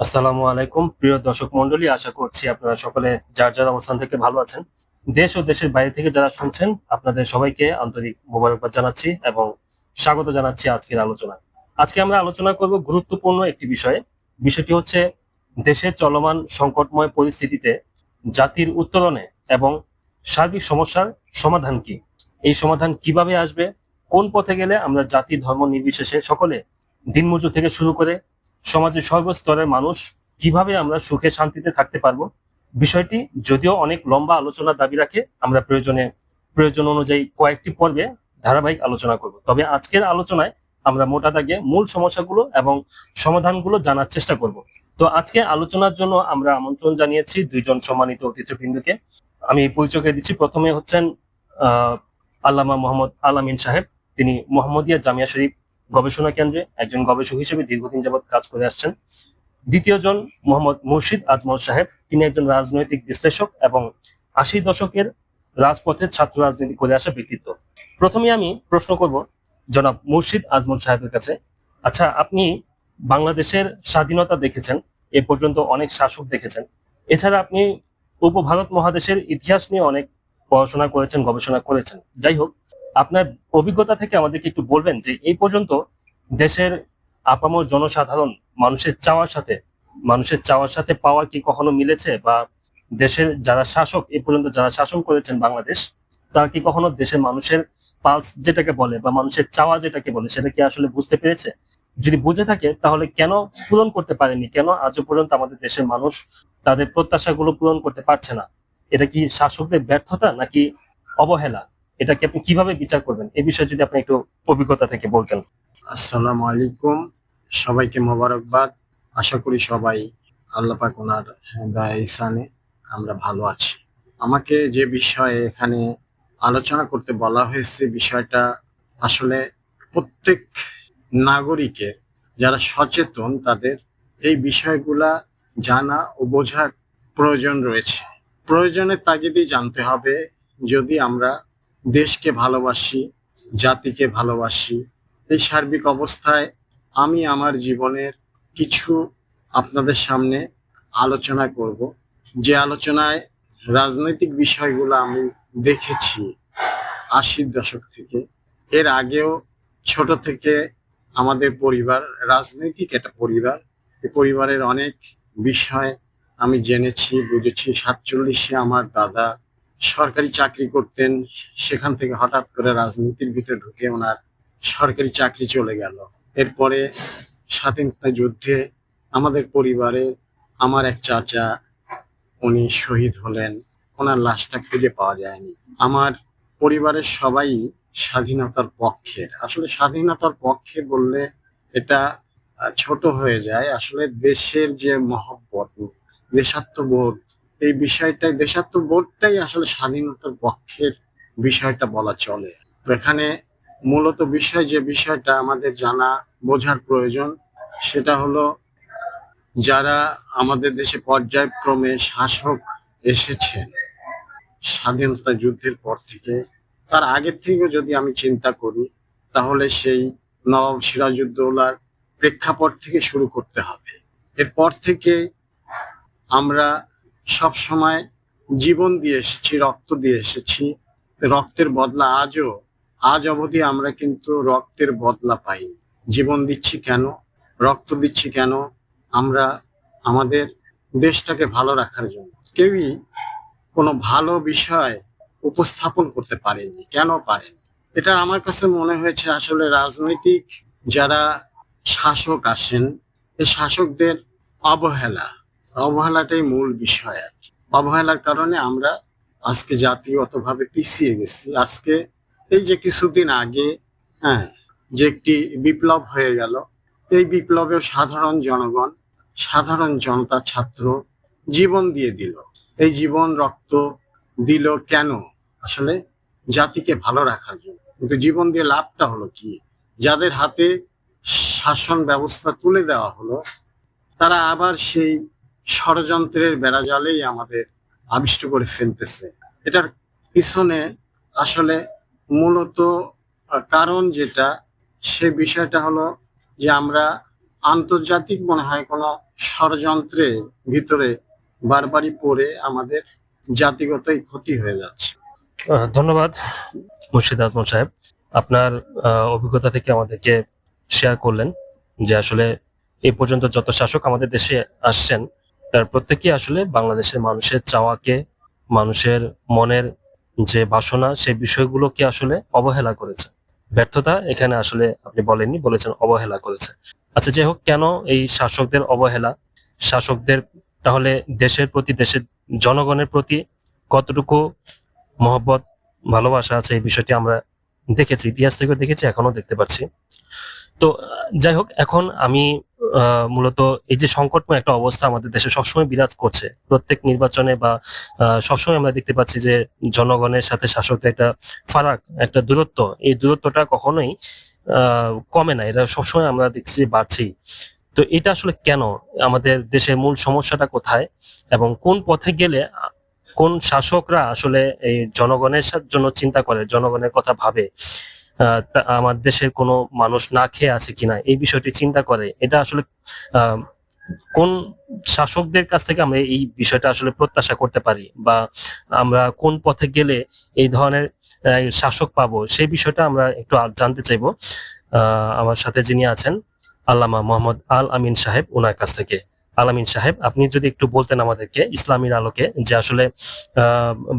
আসসালামু আলাইকুম। প্রিয় দর্শক মন্ডলী আশা করছি আপনারা সকলে যার যার অবস্থান থেকে ভালো আছেন। দেশ ও দেশের বাইরে থেকে যারা শুনছেন, আপনাদের সবাইকে আন্তরিক মোবারকবাদ জানাচ্ছি এবং স্বাগত জানাচ্ছি আজকের আলোচনা আজকে আমরা আলোচনা করব গুরুত্বপূর্ণ একটি বিষয়ে। বিষয়টি হচ্ছে দেশের চলমান সংকটময় পরিস্থিতিতে জাতির উত্তরণে এবং সার্বিক সমস্যার সমাধান কি? এই সমাধান কীভাবে আসবে? কোন পথে গেলে আমরা জাতি ধর্ম নির্বিশেষে সকলে দিনমজুর থেকে শুরু করে সমাজের সর্বস্তরের মানুষ কীভাবে আমরা সুখে শান্তিতে থাকতে পারব? বিষয়টি যদিও অনেক লম্বা আলোচনা দাবি রাখে, আমরা প্রয়োজনে, প্রয়োজন অনুযায়ী কয়েকটি পর্বে ধারাবাহিক আলোচনা করব। তবে আজকের আলোচনায় আমরা মোটা দাগে মূল সমস্যাগুলো এবং সমাধানগুলো জানার চেষ্টা করব। তো আজকে আলোচনার জন্য আমরা আমন্ত্রণ জানিয়েছি দুইজন সম্মানিত অতিথিবৃন্দকে। আমি পরিচয় দিচ্ছি। প্রথমে হচ্ছেন, আহ, আল্লামা মোহাম্মদ আলামিন সাহেব। তিনি মোহাম্মদিয়া জামিয়া শরীফ গবেষণা কেন্দ্রে একজন গবেষক হিসেবে দীর্ঘদিন যাবৎ কাজ করে আসছেন। দ্বিতীয় জন মোহাম্মদ মুর্শিদ আজমল সাহেব, তিনি একজন রাজনৈতিক বিশ্লেষক এবং আশি দশকের রাজপথের ছাত্র রাজনীতি করে আসা ব্যক্তিত্ব। প্রথমে আমি প্রশ্ন করব জনাব মুর্শিদ আজমল সাহেবের কাছে আচ্ছা আপনি বাংলাদেশের স্বাধীনতা দেখেছেন, এ পর্যন্ত অনেক শাসক দেখেছেন। এছাড়া আপনি উপভারত মহাদেশের ইতিহাস নিয়ে অনেক পড়াশোনা করেছেন, গবেষণা করেছেন। যাই হোক, আপনার অভিজ্ঞতা থেকে আমাদেরকে একটু বলবেন যে এই পর্যন্ত দেশের আপামর জনসাধারণ মানুষের চাওয়ার সাথে, মানুষের চাওয়ার সাথে পাওয়া কি কখনো মিলেছে? বা দেশের যারা শাসক এই পর্যন্ত যারা শাসন করেছেন বাংলাদেশ, তারা কি কখনো দেশের মানুষের পালস যেটাকে বলে বা মানুষের চাওয়া যেটাকে বলে, সেটা কি আসলে বুঝতে পেরেছে? যদি বুঝে থাকে, তাহলে কেন পূরণ করতে পারেনি? কেন আজও পর্যন্ত আমাদের দেশের মানুষ তাদের প্রত্যাশাগুলো পূরণ করতে পারছে না? এটা কি শাসকদের ব্যর্থতা নাকি অবহেলা? এটাকে আপনি কীভাবে বিচার করবেন? এই বিষয়ে যদি আপনি একটু অভিজ্ঞতা থেকে বলতেন। আসসালামু আলাইকুম। সবাইকে মোবারকবাদ। আশা করি সবাই আল্লাহ পাক ওনার দয়া আমরা ভালো আছি। আমাকে যে বিষয়ে এখানে আলোচনা করতে বলা হয়েছে, বিষয়টা আসলে প্রত্যেক নাগরিকের যারা সচেতন তাদের এই বিষয়গুলা জানা ও বোঝার প্রয়োজন রয়েছে। প্রয়োজনের তাগিদেই জানতে হবে যদি আমরা দেশকে ভালোবাসি, জাতিকে ভালোবাসি, এই সার্বিক অবস্থায় আমি আমার জীবনের কিছু আপনাদের সামনে আলোচনা করব। যে আলোচনায় রাজনৈতিক বিষয়গুলো আমি দেখেছি আশির দশক থেকে, এর আগেও ছোট থেকে আমাদের পরিবার, রাজনৈতিক একটা পরিবার এই পরিবারের অনেক বিষয় আমি জেনেছি, বুঝেছি, সাতচল্লিশে আমার দাদা সরকারি চাকরি করতেন, সেখান থেকে হঠাৎ করে রাজনীতির ভিতরে ঢুকে ওনার সরকারি চাকরি চলে গেল। এরপরে স্বাধীনতা যুদ্ধে আমাদের পরিবারে আমার এক চাচা, উনি শহীদ হলেন। ওনার লাশটা খুঁজে পাওয়া যায়নি। আমার পরিবারের সবাই স্বাধীনতার পক্ষের। আসলে স্বাধীনতার পক্ষে বললে এটা ছোট হয়ে যায়। আসলে দেশের যে মহব্বত দেশাত্মবোধ। এই বিষয়টাই, দেশাত্মবোধটাই আসলে স্বাধীনতার পক্ষের বিষয়টা বলা চলে। তো এখানে মূলত বিষয়, যে বিষয়টা আমাদের জানা, বোঝার প্রয়োজন, সেটা হলো যারা আমাদের দেশে পর্যায়ক্রমে শাসক এসেছেন স্বাধীনতা যুদ্ধের পর থেকে, তার আগের থেকেও যদি আমি চিন্তা করি, তাহলে সেই নবাব সিরাজউদ্দৌলার প্রেক্ষাপট থেকে শুরু করতে হবে। এরপর থেকে আমরা সব সময় জীবন দিয়ে এসেছি, রক্ত দিয়ে এসেছি। রক্তের বদলা আজও, আজ অবধি আমরা কিন্তু রক্তের বদলা পাইনি। জীবন দিচ্ছি কেন? রক্ত দিচ্ছি কেন? আমরা আমাদের দেশটাকে ভালো রাখার জন্য। কেউই কোনো ভালো বিষয় উপস্থাপন করতে পারেনি। কেন পারেনি? এটা আমার কাছে মনে হয়েছে আসলে রাজনৈতিক যারা শাসক আসেন, এই শাসকদের অবহেলা অবহেলাটাই মূল বিষয় আর। অবহেলার কারণে আমরা আজকে জাতিগতভাবে পিছিয়ে গেছি। আজকে এই যে কিছুদিন আগে হ্যাঁ যে একটি বিপ্লব হয়ে গেল, এই বিপ্লবের সাধারণ জনগণ, সাধারণ জনতা ছাত্র জীবন দিয়ে দিল। এই জীবন রক্ত দিল কেন? আসলে জাতিকে ভালো রাখার জন্য। কিন্তু জীবন দিয়ে লাভটা হলো কি? যাদের হাতে শাসন ব্যবস্থা তুলে দেওয়া হলো, তারা আবার সেই ষড়যন্ত্রের বেড়াজালেই আমাদের আবিষ্ট করে ফেলতেছে। এটার পিছনে আসলে মূলত কারণ যেটা, সে বিষয়টা হলো যে আমরা আন্তর্জাতিক মনে হয় কোনো ষড়যন্ত্রের ভিতরে বারবারই পড়ে আমাদের জাতিগতই ক্ষতি হয়ে যাচ্ছে। ধন্যবাদ মুর্শিদ আজমল সাহেব। আপনার অভিজ্ঞতা থেকে আমাদেরকে শেয়ার করলেন যে আসলে এ পর্যন্ত যত শাসক আমাদের দেশে আসছেন তার প্রত্যেকেই আসলে বাংলাদেশের মানুষের চাওয়াকে, মানুষের মনের যে বাসনা, সেই বিষয়গুলোকে আসলে অবহেলা করেছে। ব্যর্থতা এখানে আসলে আপনি বলেননি, বলেছেন অবহেলা করেছে। আচ্ছা যাই হোক, কেন এই শাসকদের অবহেলা? শাসকদের তাহলে দেশের প্রতি, দেশের জনগণের প্রতি কতটুকু মহব্বত, ভালোবাসা আছে এই বিষয়টি আমরা দেখেছি, ইতিহাস থেকে দেখেছি এখনও দেখতে পাচ্ছি। তো যাই হোক এখন আমি মূলত এই যে সংকটময় একটা অবস্থা আমাদের দেশে সবসময় বিরাজ করছে। প্রত্যেক নির্বাচনে বা সবসময় আমরা দেখতে পাচ্ছি যে জনগণের সাথে শাসকদের একটা ফারাক, একটা দূরত্ব। এই দূরত্বটা কখনোই কমে না। এটা সবসময় আমরা দেখছি যে বাড়ছি তো এটা আসলে কেন? আমাদের দেশের মূল সমস্যাটা কোথায়? এবং কোন পথে গেলে, কোন শাসকরা আসলে এই জনগণের জন্য চিন্তা করে, জনগণের কথা ভাবে? আমার দেশের কোনো মানুষ না খেয়ে আছে কিনা, এই বিষয়টি চিন্তা করে। এটা আসলে কোন শাসকদের কাছ থেকে আমরা এই বিষয়টা আসলে প্রত্যাশা করতে পারি বা আমরা কোন পথে গেলে এই ধরনের শাসক পাবো, সেই বিষয়টা আমরা একটু জানতে চাইব। আমার সাথে যিনি আছেন, আল্লামা মোহাম্মদ আল আমিন সাহেব ওনার কাছ থেকে। আল আমিন সাহেব, আপনি যদি একটু বলতেন আমাদেরকে ইসলামীর আলোকে যে আসলে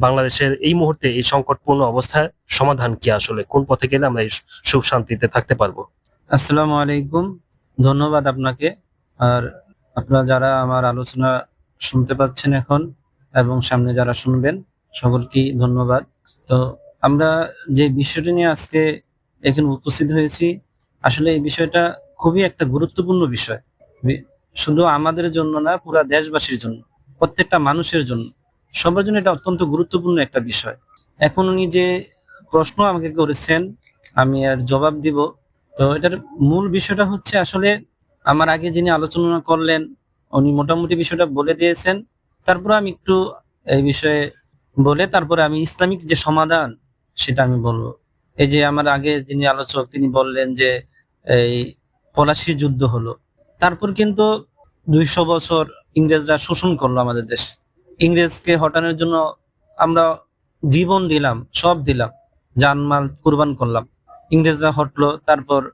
বাংলাদেশের এই মুহূর্তে এই সংকটপূর্ণ অবস্থার সমাধান কি আসলে? কোন পথে গেলে আমরা এই সুখ শান্তিতে থাকতে পারব? আসসালামু আলাইকুম। ধন্যবাদ আপনাকে। আর আপনারা যারা আমার আলোচনা শুনতে পাচ্ছেন এখন এবং সামনে যারা শুনবেন, সকলকেই ধন্যবাদ। তো আমরা যে বিষয়টি নিয়ে আজকে এখানে উপস্থিত হয়েছি, আসলে এই বিষয়টা খুবই একটা গুরুত্বপূর্ণ বিষয়। শুধু আমাদের জন্য না, পুরা দেশবাসীর জন্য, প্রত্যেকটা মানুষের জন্য। সবার জন্য এটা অত্যন্ত গুরুত্বপূর্ণ একটা বিষয়। এখন উনি যে প্রশ্ন আমাকে করেছেন, আমি আর জবাব দিব। তো এটার মূল বিষয়টা হচ্ছে আসলে আমার আগে যিনি আলোচনা করলেন, উনি মোটামুটি বিষয়টা বলে দিয়েছেন। তারপরে আমি একটু এই বিষয়ে বলে তারপরে আমি ইসলামিক যে সমাধান, সেটা আমি বলব। এই যে আমার আগে যিনি আলোচক, তিনি বললেন যে এই পলাশি যুদ্ধ হলো। তারপর কিন্তু দুইশো বছর ইংরেজরা শোষণ করল আমাদের দেশ। ইংরেজকে হটানোর জন্য আমরা জীবন দিলাম, সব দিলাম, জানমাল কুরবান করলাম। ইংরেজরা হটলো, তারপর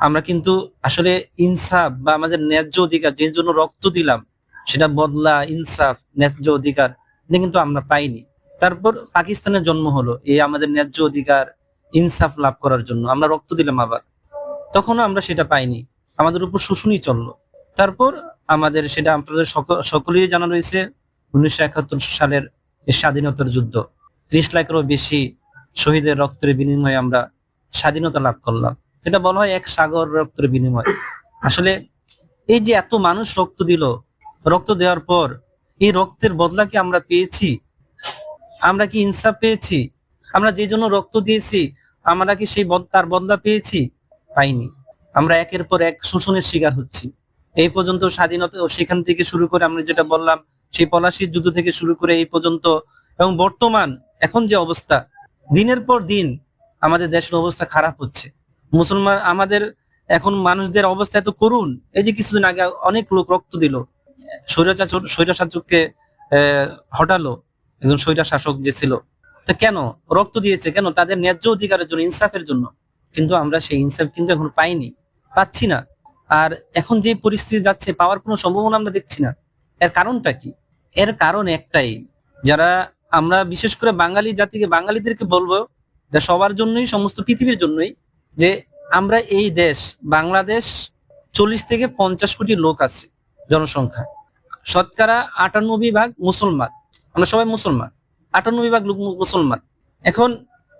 আমরা কিন্তু আসলে ইনসাফ বা আমাদের ন্যায্য অধিকার, যে জন্য রক্ত দিলাম, সেটা বদলা, ইনসাফ, ন্যায্য অধিকার কিন্তু আমরা পাইনি। তারপর পাকিস্তানের জন্ম হলো, এই আমাদের ন্যায্য অধিকার, ইনসাফ লাভ করার জন্য। আমরা রক্ত দিলাম আবার। তখনও আমরা সেটা পাইনি। আমাদের উপর শোষণই চলল। তারপর আমাদের সেটা আমাদের সকল- সকলেরই জানা রয়েছে, উনিশশো একাত্তর সালের স্বাধীনতার যুদ্ধ। ত্রিশ লাখেরও বেশি শহীদের রক্তের বিনিময়ে আমরা স্বাধীনতা লাভ করলাম। এটা বলা হয় এক সাগর রক্তের বিনিময়। আসলে এই যে এত মানুষ রক্ত দিল, রক্ত দেওয়ার পর এই রক্তের বদলা কি আমরা পেয়েছি? আমরা কি ইনসাফ পেয়েছি? আমরা যে জন্য রক্ত দিয়েছি, আমরা কি সেই তার বদলা পেয়েছি? পাইনি। আমরা একের পর এক শোষণের শিকার হচ্ছি। এই পর্যন্ত স্বাধীনতা সেখান থেকে শুরু করে আমরা যেটা বললাম সেই পলাশির যুদ্ধ থেকে শুরু করে এই পর্যন্ত এবং বর্তমান এখন যে অবস্থা দিনের পর দিন আমাদের দেশের অবস্থা খারাপ হচ্ছে। মুসলমান আমাদের এখন মানুষদের অবস্থা এত করুন এই যে কিছুদিন আগে অনেক লোক রক্ত দিল। স্বৈরাচার আহ, হটালো একজন স্বৈরা শাসক যে ছিল। তা কেন? রক্ত দিয়েছে কেন? তাদের ন্যায্য অধিকারের জন্য ইনসাফের জন্য। কিন্তু আমরা সেই ইনসাফ কিন্তু এখন পাইনি। পাচ্ছি না। আর এখন যে পরিস্থিতি যাচ্ছে, পাওয়ার কোনো সম্ভাবনা আমরা দেখছি না। এর কারণটা কি? এর কারণ একটাই, যারা আমরা বিশেষ করে বাঙালি জাতিকে, বাঙালিদেরকে বলব সবার জন্যই, সমস্ত পৃথিবীর জন্যই, যে আমরা এই দেশ, বাংলাদেশ চল্লিশ থেকে পঞ্চাশ কোটি লোক আছে, জনসংখ্যা। শতকরা আটানব্বই ভাগ মুসলমান। আমরা সবাই মুসলমান। আটানব্বই ভাগ লোক মুসলমান। এখন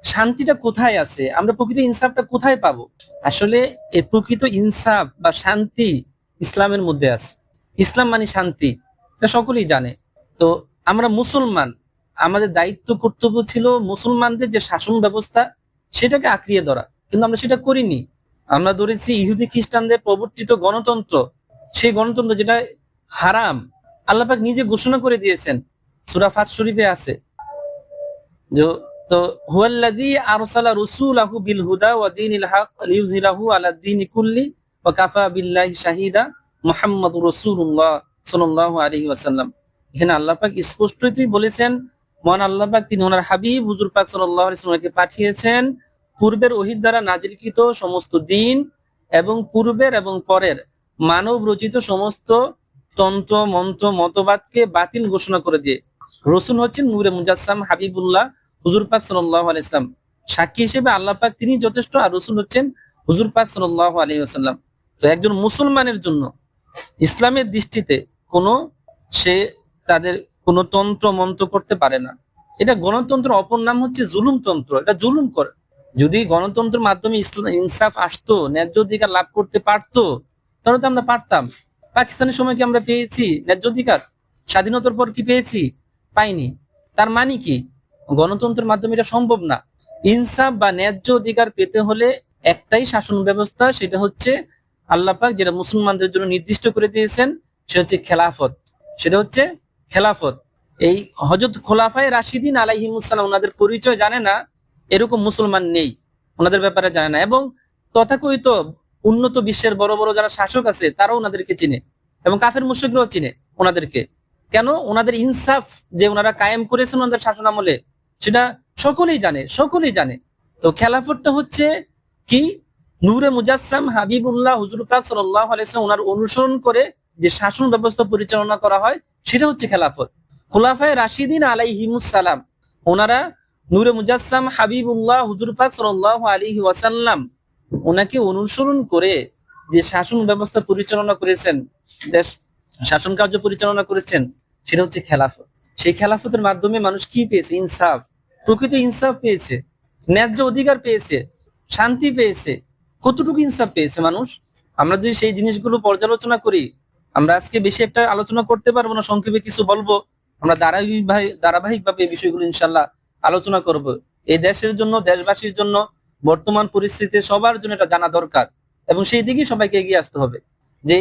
শান্তিটা কোথায় আছে? আমরা প্রকৃত ইনসাফটা কোথায় পাবো? আসলে এই প্রকৃত ইনসাফ বা শান্তি ইসলামের মধ্যে আছে। ইসলাম মানে শান্তি, এটা সকলেই জানে। তো আমরা মুসলমান, আমাদের দায়িত্ব কর্তব্য ছিল মুসলমানদের যে শাসন ব্যবস্থা, সেটাকে আঁকড়িয়ে ধরা। কিন্তু আমরা সেটা করিনি। আমরা ধরেছি ইহুদি খ্রিস্টানদের প্রবর্তিত গণতন্ত্র। সেই গণতন্ত্র যেটা হারাম আল্লাপাক নিজে ঘোষণা করে দিয়েছেন। সুরা ফাত শরীফে আছে। যে তো হুয়াল্লাযী আরসালা রাসূলাহু বিল হুদা ওয়া দীনিল হক আলা কুল্লি ওয়া কাফা বিল্লাহি শাহিদা মোহাম্মদ রসুল্লাহ সাল্লাহ আলহি ওয়াসাল্লাম। এখানে আল্লাহ পাক স্পষ্টই বলেছেন, মহান আল্লাহ পাক তিনি ওনার হাবিব, হুজুর পাক সাল্লাহ আলাইসাল্লামকে পাঠিয়েছেন পূর্বের ওহির দ্বারা নাজিলকৃত সমস্ত দিন এবং পূর্বের এবং পরের মানব রচিত সমস্ত তন্ত্র, মন্ত্র, মতবাদকে বাতিল ঘোষণা করে দিয়ে। রসুল হচ্ছেন নূরে মুজাসসাম হাবিবুল্লাহ হুজুর পাক সাল্লাহ আলাইসলাম সাক্ষী হিসেবে আল্লাহ পাক তিনি যথেষ্ট আর রসুল হচ্ছেন হুজুর পাক সাল্লাহ আলী আসাল্লাম তো একজন মুসলমানের জন্য ইসলামের দৃষ্টিতে কোনো সে তাদের কোনো তন্ত্র মন্ত্র করতে পারে না। এটা গণতন্ত্র অপর নাম হচ্ছে জুলুম তন্ত্র এটা জুলুম করে। যদি গণতন্ত্রের মাধ্যমে ইসলাম, ইনসাফ আসতো, ন্যায্য অধিকার লাভ করতে পারতো, তাহলে তো আমরা পারতাম। পাকিস্তানের সময় কি আমরা পেয়েছি ন্যায্য অধিকার? স্বাধীনতার পর কি পেয়েছি? পাইনি। তার মানে কি? গণতন্ত্রের মাধ্যমে এটা সম্ভব না। ইনসাফ বা ন্যায্য অধিকার পেতে হলে একটাই শাসন ব্যবস্থা, সেটা হচ্ছে আল্লাহ পাক যেটা মুসলমানদের জন্য নির্দিষ্ট করে দিয়েছেন, সেটা হচ্ছে খেলাফত। সেটা হচ্ছে খেলাফত। এই হজরত খোলাফায় রাশিদিন আলাইহিমুসালাম ওনাদের পরিচয় জানে না, এরকম মুসলমান নেই। ওনাদের ব্যাপারে জানে না। এবং তথাকথিত উন্নত বিশ্বের বড় বড় যারা শাসক আছে, তারাও ওনাদেরকে চিনে এবং কাফের মুশ্রিকরাও চিনে ওনাদেরকে। কেন? ওনাদের ইনসাফ যে ওনারা কায়েম করেছেন ওনাদের শাসন আমলে সেটা সকলেই জানে সকলেই জানে। তো খেলাফতটা হচ্ছে কি? নূরে মুজাসসাম হাবিবুল্লাহ হুজুর পাক ওনার অনুসরণ করে যে শাসন ব্যবস্থা পরিচালনা করা হয়, সেটা হচ্ছে খেলাফত। খোলাফায় রাশিদিন আলাইহিমুস সালাম, ওনারা নূরে মুজাসসাম হাবিবুল্লাহ হুজুর পাক সাল্লাহ আলাইহি ওয়াসাল্লাম ওনাকে অনুসরণ করে যে শাসন ব্যবস্থা পরিচালনা করেছেন, দেশ শাসন কার্য পরিচালনা করেছেন, সেটা হচ্ছে খেলাফত। সেই খেলাফতের মাধ্যমে মানুষ কি পেয়েছে? ইনসাফ। প্রকৃত ইনসাফ পেয়েছে, ন্যায্য অধিকার পেয়েছে, শান্তি পেয়েছে, কতটুকু ইনসাফ পেয়েছে মানুষ? আমরা যদি সেই জিনিসগুলো পর্যালোচনা করি, আমরা আজকে বেশি একটা আলোচনা করতে পারব না, সংক্ষেপে কিছু বলব। আমরা ধারাবাহিক ধারাবাহিক ভাবে এই বিষয়গুলো ইনশাল্লাহ আলোচনা করব। এই দেশের জন্য, দেশবাসীর জন্য বর্তমান পরিস্থিতিতে সবার জন্য এটা জানা দরকার এবং সেই দিকেই সবাইকে এগিয়ে আসতে হবে যে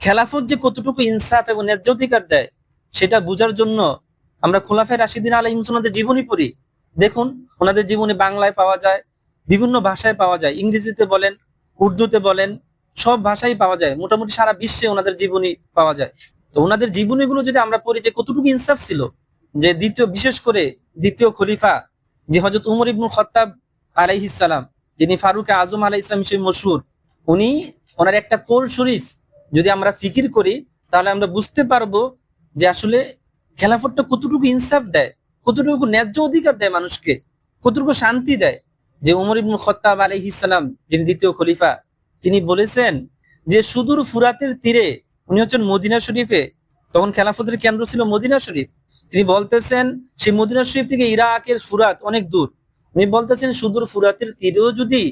খেলাফত যে কতটুকু ইনসাফ এবং ন্যায্য অধিকার দেয়, সেটা বোঝার জন্য আমরা খোলাফায় রাশিদিন আলাই মুসলমানদের জীবনী পড়ি। দেখুন, ওনাদের জীবনী বাংলায় পাওয়া যায়, বিভিন্ন ভাষায় পাওয়া যায়। ইংরেজিতে বলেন, উর্দুতে বলেন, সব ভাষাই পাওয়া যায়। মোটামুটি সারা বিশ্বে ওনাদের জীবনী পাওয়া যায়। তো ওনাদের জীবনীগুলো যদি আমরা পড়ি, যে কতটুকু ইনসাফ ছিল, যে দ্বিতীয়, বিশেষ করে দ্বিতীয় খলিফা, যে হজরত উমর ইবনুল খত্তাব আলাইহিসালাম যিনি ফারুক আজম আলাই ইসলাম হিসেবে মশহুর, উনি ওনার একটা কোল শরীফ যদি আমরা ফিকির করি, তাহলে আমরা বুঝতে পারব যে আসলে খেলাফতটা কতটুকু ইনসাফ দেয়। কতটুকু ন্যায্য অধিকার দেয় মানুষকে? কতটুকু শান্তি দেয়? যে উমর ইবনুল খত্তাব আলাইহিসালাম যিনি দ্বিতীয় খলিফা, তিনি বলেছেন যে সুদূর ফুরাতের তীরে উনি হচ্ছেন মদিনা শরীফে। তখন খেলাফতের কেন্দ্র ছিল মদিনা শরীফ। তিনি বলতেছেন, সেই মদিনা শরীফ থেকে ইরাকের ফুরাত অনেক দূর। উনি বলতেছেন, সুদূর ফুরাতের তীরেও যদি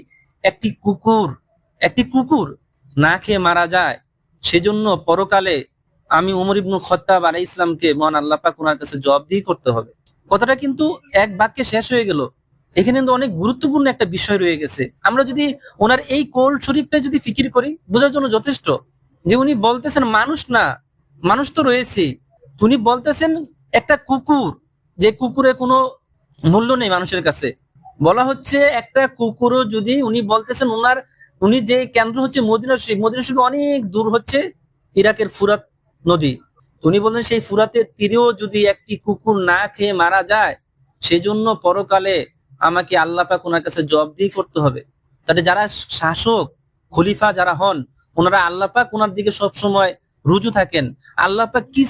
একটি কুকুর একটি কুকুর না খেয়ে মারা যায়, সেজন্য পরকালে আমি উমর ইবনুল খত্তাব আলাই ইসলামকে মহান আল্লাহ পাক ওনার কাছে জবাবদিহি করতে হবে। কথাটা কিন্তু এক বাক্যে শেষ হয়ে গেল। এখানে কিন্তু অনেক গুরুত্বপূর্ণ একটা বিষয় রয়ে গেছে। আমরা যদি ওনার এই কোল শরীফটা যদি ফিকির করি, বোঝার জন্য যথেষ্ট। যে উনি বলতেছেন, মানুষ না, মানুষ তো রয়েছে। উনি বলতেছেন, একটা কুকুর, যে কুকুরের কোনো মূল্য নেই মানুষের কাছে। বলা হচ্ছে, একটা কুকুরও যদি উনি বলতেছেন ওনার উনি যে কেন্দ্র হচ্ছে মদিনা শরীফ মদিনা শরীফ অনেক দূর হচ্ছে ইরাকের ফুরাত নদী। উনি বললেন, সেই ফুরাতের তীরেও যদি একটি কুকুর না খেয়ে মারা যায়, সেজন্য পরকালে আমাকে আল্লাহ পাক ওনার কাছে জবাবদিহি করতে হবে। তাহলে যারা শাসক, খলিফা যারা হন, ওনারা আল্লাহ পাক ওনার দিকে সব সময় রুজু থাকেন। আল্লাহ পাক কি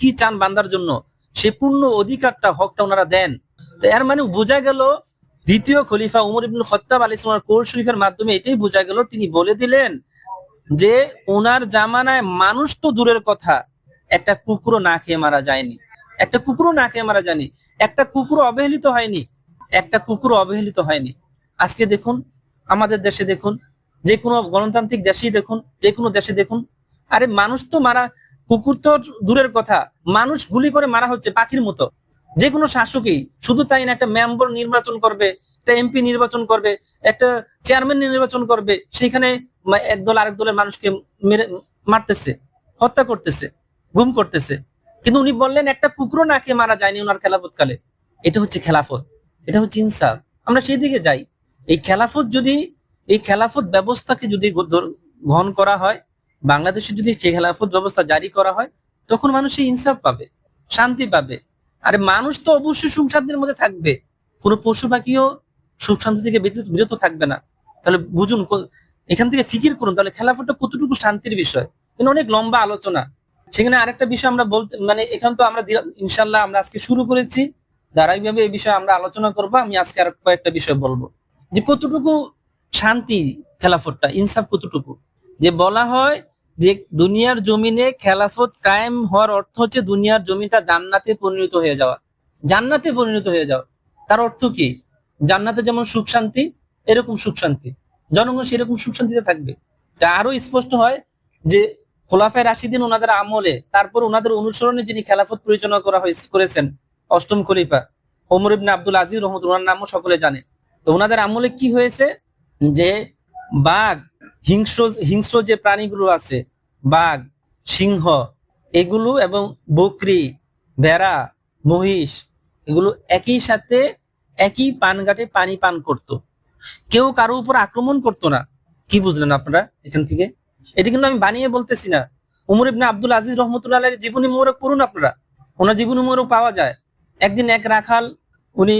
কি চান বান্দার জন্য? সে পূর্ণ অধিকারটা, হকটা ওনারা দেন। তো এর মানে বোঝা গেল, দ্বিতীয় খলিফা উমর ইবনুল খত্তাব আলী ইসলাম কোর শরীফের মাধ্যমে এটাই বোঝা গেল। তিনি বলে দিলেন যে, ওনার জামানায় মানুষ তো দূরের কথা। একটা কুকুরও না খেয়ে মারা যায়নি। একটা কুকুরও না খেয়ে মারা যায়নি। একটা কুকুর অবহেলিত হয়নি। একটা কুকুর অবহেলিত হয়নি। আজকে দেখুন, আমাদের দেশে দেখুন যে কোনো গণতান্ত্রিক দেশেই দেখুন যে কোনো দেশে দেখুন, আরে মানুষ তো মারা, কুকুর তো দূরের কথা। মানুষ গুলি করে মারা হচ্ছে পাখির মতো। যে কোনো শাসকই, শুধু তাই না, একটা মেম্বার নির্বাচন করবে, একটা এমপি নির্বাচন করবে, একটা চেয়ারম্যান নির্বাচন করবে সেখানে একদল আরেক দলের মানুষকে মেরে, মারতেছে, হত্যা করতেছে। গুম করতেছে। কিন্তু উনি বললেন, একটা কুকুরও না খেয়ে মারা যায়নি ওনার খেলাফতকালে। এটা হচ্ছে খেলাফত, এটা হচ্ছে ইনসাফ। আমরা সেই দিকে যাই। এই খেলাফত যদি, এই খেলাফত ব্যবস্থাকে যদি গ্রহণ করা হয়, বাংলাদেশে যদি খেলাফত ব্যবস্থা জারি করা হয়, তখন মানুষ ইনসাফ পাবে, শান্তি পাবে। আর মানুষ তো অবশ্যই সুখ শান্তির মধ্যে থাকবে। কোনো পশু পাখিও সুখ শান্তি থেকে বিরত- থাকবে না। তাহলে বুঝুন এখান থেকে ফিকির করুন, তাহলে খেলাফতটা কতটুকু শান্তির বিষয়? অনেক লম্বা আলোচনা। সেখানে আরেকটা বিষয় আমরা বলতে মানে এখানে তো আমরা ইনশাল্লাহ আমরা আজকে শুরু করেছি। ধারাবাহিকভাবে এই বিষয়ে আমরা আলোচনা করব। আমি আজকে আর কয়েকটা বিষয় বলব। যে কতটুকু শান্তি খেলাফতটা, ইনসাফ কতটুকু? যে বলা হয় যে দুনিয়ার জমিনে খেলাফত কায়েম হওয়ার অর্থ হচ্ছে দুনিয়ার জমিটা জান্নাতে পরিণত হয়ে যাওয়া। জান্নাতে পরিণত হয়ে যাওয়া। তার অর্থ কি? জান্নাতে যেমন সুখ শান্তি, এরকম সুখ শান্তি। জনগণ সেরকম সুখ শান্তিতে থাকবে। তা আরও স্পষ্ট হয় যে খোলাফায় রাশিদিন ওনাদের আমলে, তারপর ওনাদের অনুসরণে যিনি খেলাফত পরিচালনা করা হয়েছে, করেছেন অষ্টম খলিফা ওমর ইবনে আব্দুল আজিজ রহমত ওনার নামও সকলে জানে। তো ওনাদের আমলে কি হয়েছে? যে বাঘ, হিংস্র হিংস্র যে প্রাণীগুলো আছে, বাঘ, সিংহ, এগুলো এবং বকরি, ভেড়া, মহিষ, এগুলো একই সাথে একই পানঘাটে পানি পান করত। কেউ কারও উপর আক্রমণ করতো না। কি বুঝলেন আপনারা এখান থেকে? এটা কিন্তু আমি বানিয়ে বলতেছি না। উমর ইবনে আব্দুল আজিজ রহমতুল্লাহ জীবনী মোবারক পড়ুন আপনারা। ওনার জীবনী মোবারক পাওয়া যায়। একদিন এক রাখাল, উনি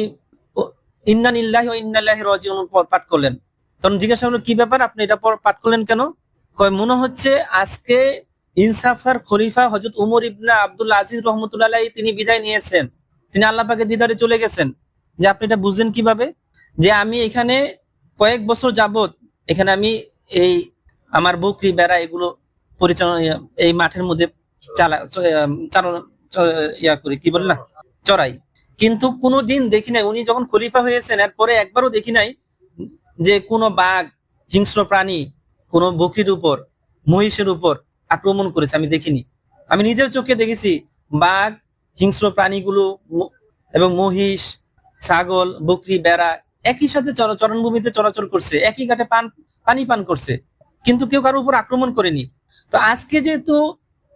ইন্নান ইল্লাহি ও ইন্নাল্লাহি রাজিউন পাঠ করলেন। তখন জিজ্ঞাসা হলো কি ব্যাপার? আপনি এটা পাঠ করলেন কেন? কয়, মনে হচ্ছে আজকে ইনসাফার খলিফা হজরত উমর ইবনা আব্দুল আজিজ রহমতুল্লাহ তিনি বিদায় নিয়েছেন। তিনি আল্লাহ দিদারে চলে গেছেন। যে আপনি এটা বুঝলেন কীভাবে? যে আমি এখানে কয়েক বছর যাবত এখানে আমি এই আমার বকরি বেড়া এগুলো পরিচালনা এই মাঠের মধ্যে চালা ইয়া করি, কি বলে না? চড়াই। কিন্তু কোনো দিন দেখি নাই, উনি যখন খলিফা হয়েছেন, এরপরে একবারও দেখি নাই যে কোনো বাঘ, হিংস্র প্রাণী, কোনো বকরির উপর, মহিষের উপর আক্রমণ করেছে, আমি দেখিনি। আমি নিজের চোখে দেখেছি, বাঘ, হিংস্র প্রাণীগুলো এবং মহিষ, ছাগল, বকরি, বেড়া একই সাথে চর- চরণভূমিতে চলাচল করছে, একই ঘাটে পান, পানি পান করছে। কিন্তু কেউ কারোর উপর আক্রমণ করেনি। তো আজকে যেহেতু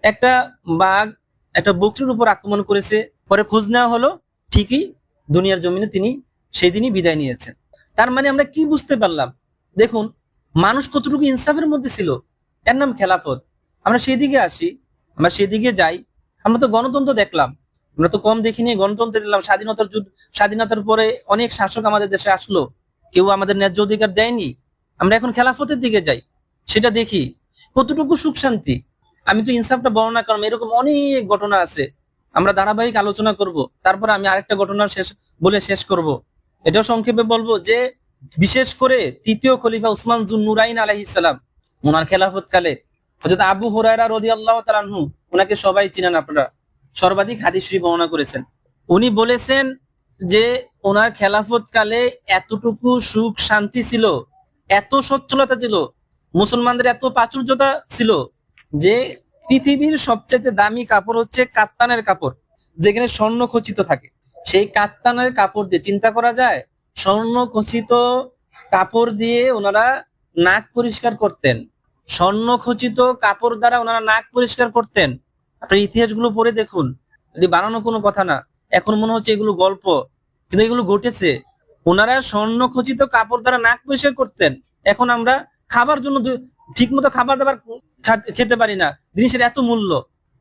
একটা বাঘ একটা বকরির উপর আক্রমণ করেছে, পরে খোঁজ নেওয়া হলো, ঠিকই দুনিয়ার জমিনে তিনি সেই দিনই বিদায় নিয়েছেন। তার মানে আমরা কি বুঝতে পারলাম? দেখুন, মানুষ কতটুকু ইনসাফের মধ্যে ছিল? এর নাম খেলাফত। আমরা সেই দিকে আসি, আমরা সেই দিকে যাই, আমরা তো গণতন্ত্র দেখলাম। আমরা তো কম দেখিনি, গণতন্ত্র দিলাম স্বাধীনতার যুদ্ধ, স্বাধীনতার পরে অনেক শাসক আমাদের দেশে আসলো। কেউ আমাদের ন্যায্য অধিকার দেয়নি। আমরা এখন খেলাফতের দিকে যাই। সেটা দেখি। কতটুকু সুখ শান্তি? আমি তো ইনসাফটা বর্ণনা করলাম এরকম অনেক ঘটনা আছে। আমরা ধারাবাহিক আলোচনা করব, তারপর আমি আরেকটা ঘটনা শেষ বলে শেষ করব। এটাও সংক্ষেপে বলব যে, বিশেষ করে তৃতীয় খলিফা উসমান জুন নুরাইন আলাইহিসালাম ওনার খেলাফত কালে আবু হুরায়রা রাদিয়াল্লাহু তাআলা আনহু, ওনাকে সবাই চিনেন আপনারা। সর্বাধিক হাদিস শরীফ বর্ণনা করেছেন। উনি বলেছেন যে, ওনার খেলাফত কালে এতটুকু সুখ শান্তি ছিল, এত সচ্ছলতা ছিল মুসলমানদের এত প্রাচুর্যতা ছিল যে পৃথিবীর সবচেয়ে দামি কাপড় হচ্ছে কাত্তানের কাপড়, যেখানে স্বর্ণ খচিত থাকে। সেই কাত্তানের কাপড় দিয়ে চিন্তা করা যায়, স্বর্ণ খচিত কাপড় দিয়ে ওনারা নাক পরিষ্কার করতেন। স্বর্ণ খচিত কাপড় দ্বারা ওনারা নাক পরিষ্কার করতেন। আপনার ইতিহাসগুলো পড়ে দেখুন এটি বানানো কোনো কথা না। এখন মনে হচ্ছে এগুলো গল্প, কিন্তু এগুলো ঘটেছে। ওনারা স্বর্ণ খচিত কাপড় দ্বারা নাক পরিষ্কার করতেন। এখন আমরা খাবার জন্য ঠিক মতো খাবার দাবার খেতে পারি না। জিনিসের এত মূল্য।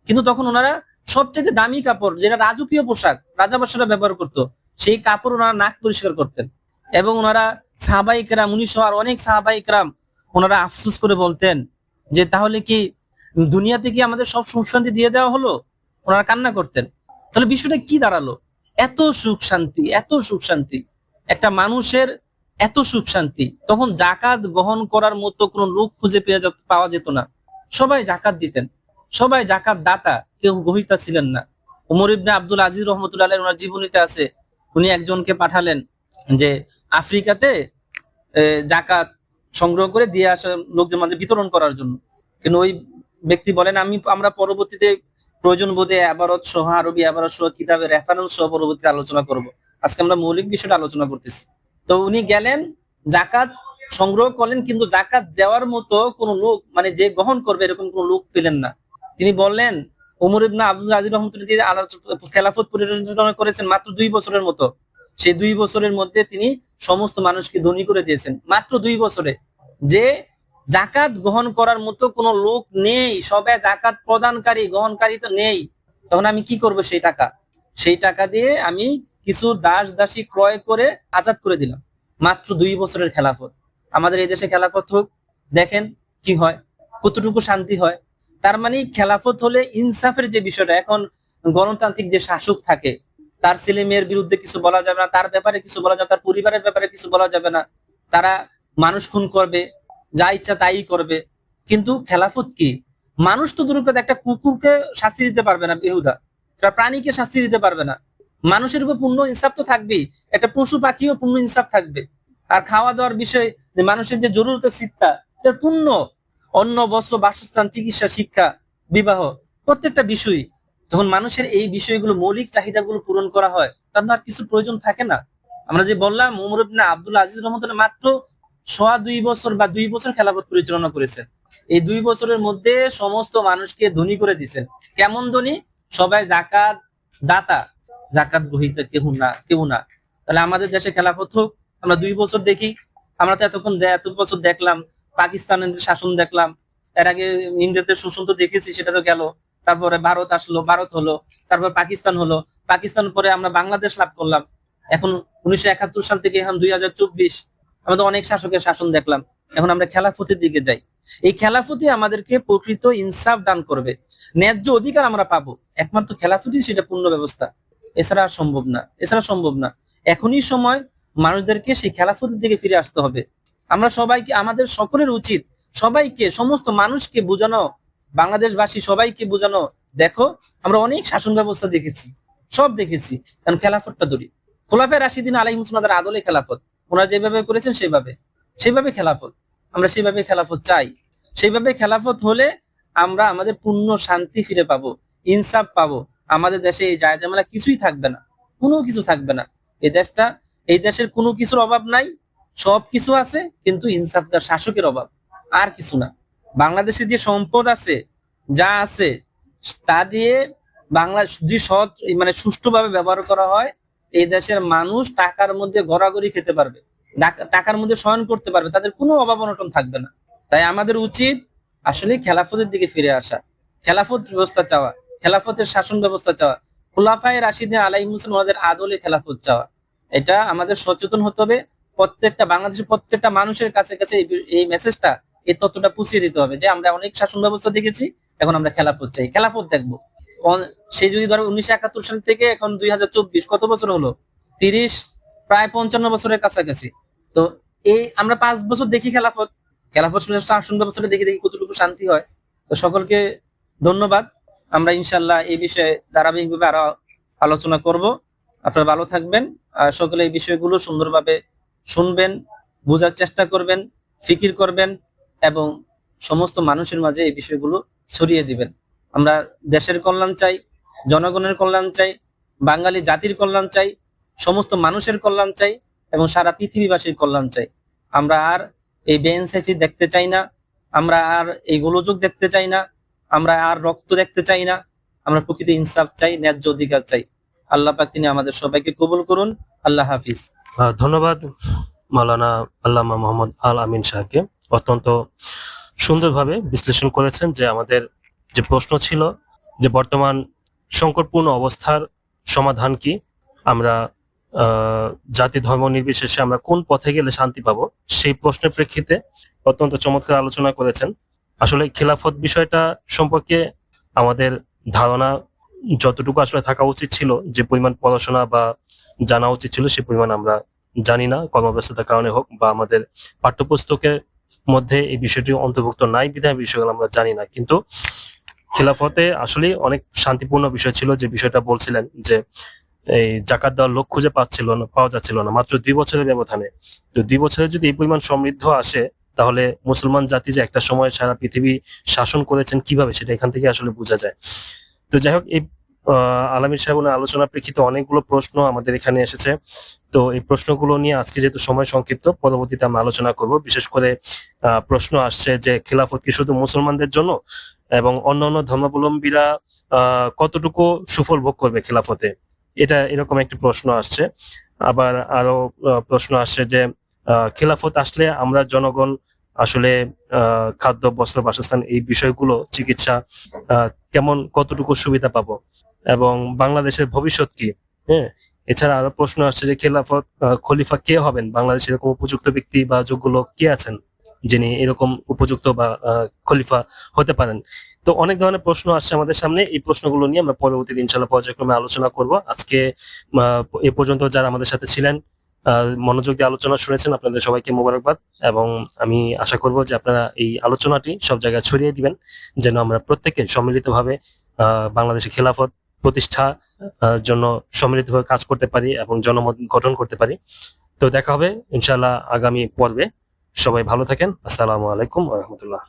কিন্তু তখন ওনারা সবচেয়ে দামি কাপড়, যেটা রাজকীয় পোশাক রাজাবাসারা ব্যবহার করতো, সেই কাপড় ওনারা নাক পরিষ্কার করতেন। এবং ওনারা সাহাবাইকরাম উনিশশো আর অনেক সাহাবাইকরাম, ওনারা আফসোস করে বলতেন যে, তাহলে কি দুনিয়াতে কি আমাদের সব সুখ শান্তি দিয়ে দেওয়া হলো? ওনারা কান্না করতেন। তাহলে বিষয়টা কি দাঁড়াল? এত সুখ শান্তি, এত সুখ শান্তি। একটা মানুষের এত সুখ শান্তি, তখন জাকাত গ্রহণ করার মতো কোনো লোক খুঁজে পেয়ে পাওয়া যেত না। সবাই জাকাত দিতেন। সবাই জাকাত দাতা, কেউ গ্রহিতা ছিলেন না। উমর ইবনে আব্দুল আজিজ রহমতুল্লাহ ওনার জীবনীতে আছে। উনি একজনকে পাঠালেন যে, আফ্রিকাতে জাকাত সংগ্রহ করে দিয়ে আসা লোকদের মধ্যে বিতরণ করার জন্য। কিন্তু ওই ব্যক্তি বলেন, আমি, আমরা পরবর্তীতে প্রয়োজন বোধে আবারত সহ আরবি, আবারত সহ কিতাবের রেফারেন্স সহ পরবর্তীতে আলোচনা করব। আজকে আমরা মৌলিক বিষয়টা আলোচনা করতেছি। তো উনি গেলেন, জাকাত সংগ্রহ করলেন, কিন্তু জাকাত দেওয়ার মতো কোন লোক মানে যে গ্রহণ করবে এরকম কোন লোক পেলেন না। তিনি বললেন, উমর ইবনা আব্দুল আজিজ রহমতুল্লাহ খেলাফত পরিচালনা করেছেন মাত্র দুই বছরের মতো। সেই দুই বছরের মধ্যে তিনি সমস্ত মানুষকে ধনী করে দিয়েছেন, মাত্র দুই বছরে। যে জাকাত গ্রহণ করার মতো কোনো লোক নেই, সবে জাকাত প্রদানকারী, গ্রহণকারী তো নেই, তখন আমি কি করব সেই টাকা? সেই টাকা দিয়ে আমি কিছু দাস দাসী ক্রয় করে আজাদ করে দিলাম। মাত্র দুই বছরের খেলাফত। আমাদের এই দেশে খেলাফত হোক, দেখেন কি হয়, কতটুকু শান্তি হয়। তার মানে খেলাফত হলে ইনসাফের যে বিষয়টা, এখন গণতান্ত্রিক যে শাসক থাকে, তার ছেলে মেয়ের বিরুদ্ধে কিছু বলা যাবে না, তার ব্যাপারে কিছু বলা যাবে তার পরিবারের ব্যাপারে কিছু বলা যাবে না। তারা মানুষ খুন করবে, যা ইচ্ছা তাই করবে। কিন্তু খেলাফত কি? মানুষ তো দূর একটা কুকুরকে শাস্তি দিতে পারবে না, বেহুদা। প্রাণীকে শাস্তি দিতে পারবে না। মানুষের উপর পূর্ণ ইনসাফ তো থাকবেই। একটা পশু পাখিও পূর্ণ ইনসাফ থাকবে। আর খাওয়া দাওয়ার বিষয়ে মানুষের যে জরুরতের চিন্তা এটা পূর্ণ। অন্ন, বস্ত্র, বাসস্থান, চিকিৎসা, শিক্ষা, বিবাহ, প্রত্যেকটা বিষয় যখন মানুষের এই বিষয়গুলো মৌলিক চাহিদাগুলো পূরণ করা হয় তখন আর কিছু প্রয়োজন থাকে না। আমরা যে বললাম, উমর আব্দুল আজিজ রহমতুল্লাহ মাত্র সোয়া দুই বছর বা দুই বছর খেলাফত পরিচালনা করেছেন। এই দুই বছরের মধ্যে সমস্ত মানুষকে ধনী করে দিয়েছেন। কেমন ধনী? সবাই জাকাত দাতা। জাকাত গ্রহীতা কেউ না কেউ না। তাহলে আমাদের দেশে খেলাফত হোক, আমরা দুই বছর দেখি। আমরা তো এতক্ষণ এত বছর দেখলাম, পাকিস্তানের শাসন দেখলাম, এর আগে ইংরেজদের শোষণ তো দেখেছি, সেটা তো গেল। তারপরে ভারত আসলো, ভারত হলো, তারপর পাকিস্তান হলো। পাকিস্তান পরে আমরা বাংলাদেশ লাভ করলাম। এখন উনিশশো একাত্তর সাল থেকে এখন দুই হাজার চব্বিশ আমাদের অনেক শাসকের শাসন দেখলাম। এখন আমরা খেলাফতের দিকে যাই। এই খেলাফতি আমাদেরকে প্রকৃত ইনসাফ দান করবে। ন্যায্য অধিকার আমরা পাবো। একমাত্র খেলাফতি সেটা পূর্ণ ব্যবস্থা। এছাড়া সম্ভব না। এছাড়া সম্ভব না। এখনই সময় মানুষদেরকে সেই খেলাফতের দিকে ফিরে আসতে হবে। আমরা সবাইকে, আমাদের সকলের উচিত সবাইকে, সমস্ত মানুষকে বোঝানো, বাংলাদেশবাসী সবাইকে বোঝানো। দেখো, আমরা অনেক শাসন ব্যবস্থা দেখেছি, সব দেখেছি। কারণ খেলাফতটা ধরি খোলাফে রাশিদিন আলাই মুসলাদের আদলে খেলাফত। ওনারা যেভাবে করেছেন, সেভাবে। সেভাবে খেলাফত। আমরা সেভাবে খেলাফত চাই। সেইভাবে খেলাফত হলে আমরা আমাদের পূর্ণ শান্তি ফিরে পাবো, ইনসাফ পাবো। আমাদের দেশে এই জায় জামেলা কিছুই থাকবে না, কোনো কিছু থাকবে না। এই দেশটা, এই দেশের কোনো কিছুর অভাব নাই, সব কিছু আছে, কিন্তু ইনসাফদার শাসকের অভাব, আর কিছু না। বাংলাদেশে যে সম্পদ আছে, যা আছে, তা দিয়ে বাংলা, যদি সৎ মানে সুষ্ঠুভাবে ব্যবহার করা হয়, এই দেশের মানুষ টাকার মধ্যে গড়াগড়ি খেতে পারবে টাকার মধ্যে শয়ন করতে পারবে, তাদের কোনো অভাব অনটন থাকবে না। তাই আমাদের উচিত আসলে খেলাফতের দিকে ফিরে আসা, খেলাফত ব্যবস্থা চাওয়া খেলাফতের শাসন ব্যবস্থা চাওয়া। খুলাফায় রাশিদিন আলাই মুসলমানদের আদলে খেলাফত চাওয়া। এটা আমাদের সচেতন হতে হবে। প্রত্যেকটা বাংলাদেশের প্রত্যেকটা মানুষের কাছে কাছে এই- মেসেজটা এই তথ্যটা পুষিয়ে দিতে হবে যে, আমরা অনেক শাসন ব্যবস্থা দেখেছি, এখন আমরা খেলাফত চাই। খেলাফত দেখব। সে যদি ধরো উনিশশো একাত্তর সাল থেকে এখন দুই হাজার চব্বিশ, কত বছর হলো? তিরিশ, প্রায় পঞ্চান্ন বছরের কাছাকাছি। তো এই আমরা পাঁচ বছর দেখি খেলাফত। খেলাফত শাসন ব্যবস্থাটা দেখি দেখি কতটুকু শান্তি হয়। তো সকলকে ধন্যবাদ। আমরা ইনশাল্লাহ এই বিষয়ে ধারাবাহিকভাবে আরও আলোচনা করব। আপনারা ভালো থাকবেন, আর সকলে এই বিষয়গুলো সুন্দরভাবে শুনবেন, বোঝার চেষ্টা করবেন, ফিকির করবেন এবং সমস্ত মানুষের মাঝে এই বিষয়গুলো ছড়িয়ে দিবেন। আমরা দেশের কল্যাণ চাই, জনগণের কল্যাণ চাই, বাঙালি জাতির কল্যাণ চাই, সমস্ত মানুষের কল্যাণ চাই এবং সারা পৃথিবীবাসীর কল্যাণ চাই। আমরা আর এই বেএনসিপি দেখতে চাই না, আমরা আর এই গোলযোগ দেখতে চাই না আমরা আর রক্ত দেখতে চাই না, আমরা প্রকৃত ইনসাফ চাই, ন্যায্য অধিকার চাই। আল্লাহ পাক তিনি আমাদের সবাইকে কবুল করুন। আল্লাহ হাফিজ। ধন্যবাদ মাওলানা আল্লামা মোহাম্মদ আল আমিন শাহকে অত্যন্ত সুন্দরভাবে বিশ্লেষণ করেছেন যে আমাদের যে প্রশ্ন ছিল, যে বর্তমান সংকটপূর্ণ অবস্থার সমাধান কি? আমরা জাতি ধর্ম নির্বিশেষে আমরা কোন পথে গেলে শান্তি পাবো? সেই প্রশ্নের প্রেক্ষিতে অত্যন্ত চমৎকার আলোচনা করেছেন আসলে খেলাফত বিষয়টা সম্পর্কে আমাদের ধারণা যতটুকু আসলে থাকা উচিত ছিল, যে পরিমাণ পড়াশোনা বা জানা উচিত ছিল সে পরিমাণ আমরা জানি না, কর্মব্যস্ততার কারণে হোক বা আমাদের পাঠ্যপুস্তকের মধ্যে এই বিষয়টি অন্তর্ভুক্ত নাই, বিধায় বিষয়গুলো আমরা জানি না। কিন্তু খিলাফতে আসলে অনেক শান্তিপূর্ণ বিষয় ছিল, যে বিষয়টা বলছিলেন যে এই জাকাত দেওয়ার লোক খুঁজে পাচ্ছিল না, পাওয়া যাচ্ছিল না। মাত্র দুই বছরের ব্যবধানে। তো দুই বছরে যদি এই পরিমাণ সমৃদ্ধ আসে তাহলে মুসলমান জাতি যে একটা সময় সারা পৃথিবী শাসন করেছেন কীভাবে সেটা এখান থেকে আসলে বোঝা যায়। তো যাই হোক এই আহ, আলামির সাহেবের আলোচনার প্রেক্ষিতে অনেকগুলো প্রশ্ন আমাদের এখানে এসেছে। তো এই প্রশ্নগুলো নিয়ে আজকে যেহেতু সময় সংক্ষিপ্ত পরবর্তীতে আমরা আলোচনা করব। বিশেষ করে প্রশ্ন আসছে যে খেলাফত কি শুধু মুসলমানদের জন্য? এবং অন্যান্য ধর্মাবলম্বীরা কতটুকু সুফল ভোগ করবে খেলাফতে? এটা এরকম একটি প্রশ্ন আসছে। আবার আরও প্রশ্ন আসছে যে খেলাফত আসলে আমরা জনগণ আসলে খাদ্য, বস্ত্র, বাসস্থান এই বিষয়গুলো চিকিৎসা কেমন কতটুকু সুবিধা পাবো এবং বাংলাদেশের ভবিষ্যৎ কি? হ্যাঁ এছাড়া আরও প্রশ্ন আসছে যে খেলাফত খলিফা কে হবেন? বাংলাদেশে এরকম উপযুক্ত ব্যক্তি বা যোগ্য লোক কে আছেন যিনি এরকম উপযুক্ত বা খলিফা হতে পারেন? তো অনেক ধরনের প্রশ্ন আসছে আমাদের সামনে। এই প্রশ্নগুলো নিয়ে আমরা পরবর্তী দিন ইনশাল্লাহ পর্যায়ক্রমে আলোচনা করব। আজকে এ পর্যন্ত যারা আমাদের সাথে ছিলেন মনোযোগ দিয়ে আলোচনা শুনেছেন আপনাদের সবাইকে মোবারকবাদ এবং আমি আশা করব যে আপনারা এই আলোচনাটি সব জায়গায় ছড়িয়ে দিবেন, যেন আমরা প্রত্যেকে সম্মিলিতভাবে বাংলাদেশে খেলাফত প্রতিষ্ঠা জন্য সম্মিলিতভাবে কাজ করতে পারি এবং জনমত গঠন করতে পারি। তো দেখা হবে ইনশাল্লাহ আগামী পর্বে। সবাই ভালো থাকেন। আসসালামু আলাইকুম রহমতুল্লাহ।